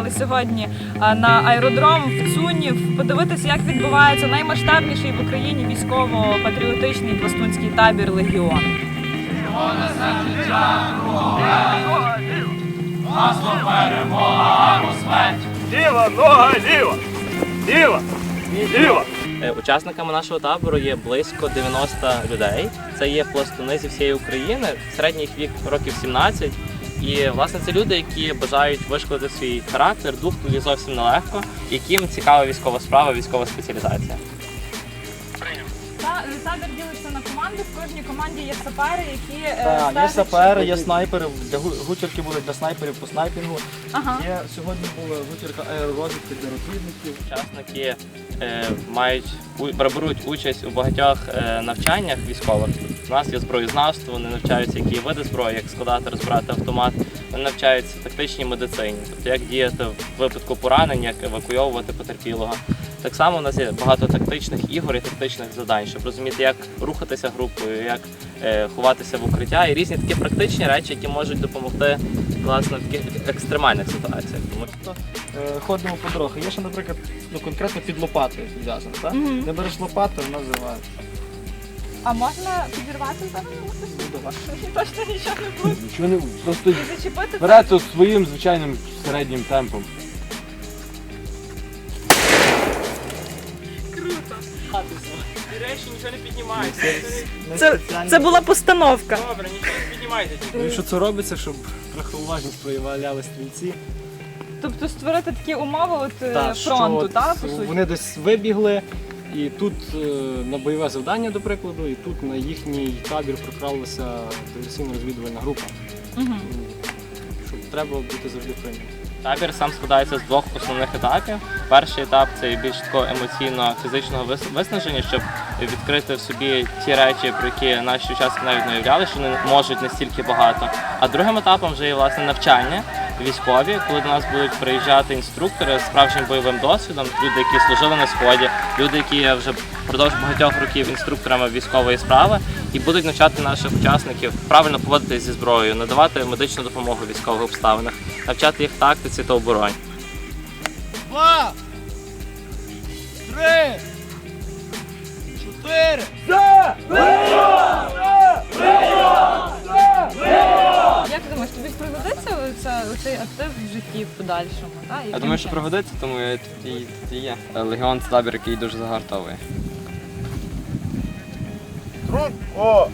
приїхали сьогодні на аеродром в Цунів подивитися, як відбувається наймасштабніший в Україні військово-патріотичний пластунський табір Легіон. Ліва, нога, ліва! Ліва! Ліва! Е, Учасниками нашого табору є близько 90 людей. Це є пластуни зі всієї України, середній їх вік років 17. І власне це люди, які бажають вишколити свій характер, дух тоді зовсім нелегко, яким цікава військова справа, військова спеціалізація. Та табір ділиться на команди. В кожній команді є сапери, які е, Так, є сапери, є снайпери. Для гу- гутірки були для снайперів по снайпінгу. Ага. Є сьогодні була гутірка аеророзвідки для розвідників. Учасники е, мають у- беруть участь у багатьох е, навчаннях військових. У нас є зброєзнавство, вони навчаються, які види зброї, як складати, розбирати автомат. Вони навчаються тактичній медицині, тобто як діяти в випадку поранення, як евакуйовувати потерпілого. Так само у нас є багато тактичних ігор і тактичних завдань, щоб розуміти, як рухатися групою, як е, ховатися в укриття і різні такі практичні речі, які можуть допомогти власне в таких екстремальних ситуаціях. Тому Тобто е, ходимо по дорогах. Є ще, наприклад, ну, конкретно під лопатою зв'язано. Так? Мгм. Не береш лопату, вона зриває. А можна підірвати зараз? Ну. Точно нічого не буде. Нічого не просто І зачепити берете своїм звичайним середнім темпом. Ці речі нічого не піднімається. Це, це була постановка. Добре, нічого не піднімайте. Ну, що це робиться, щоб трохи проявляли стрільці. Тобто створити такі умови от, е, Та, фронту, що так, по суті? Вони десь вибігли, і тут е, на бойове завдання, до прикладу, і тут на їхній табір прокралася диверсійно-розвідувальна група. Мгм. Щоб треба бути завжди прийнятим. Табір сам складається з двох основних етапів. Перший етап це більш такого емоційно-фізичного вис- виснаження, щоб відкрити в собі ті речі, про які наші учасники навіть не уявляли, що вони можуть настільки багато. А другим етапом вже є власне навчання військові, коли до нас будуть приїжджати інструктори з справжнім бойовим досвідом, люди, які служили на сході, люди, які є вже впродовж багатьох років інструкторами військової справи, і будуть навчати наших учасників правильно поводитися зі зброєю, надавати медичну допомогу в військових обставинах, навчати їх тактиці та обороні. Два! Три! Чотири! Як ти думаєш, тобі пригодиться оця, оцей актив в житті в подальшому? Та, Я думаю, що пригодиться, тому я тут і, тут і є. Легіон це табір, який дуже загартовує. Трун, о!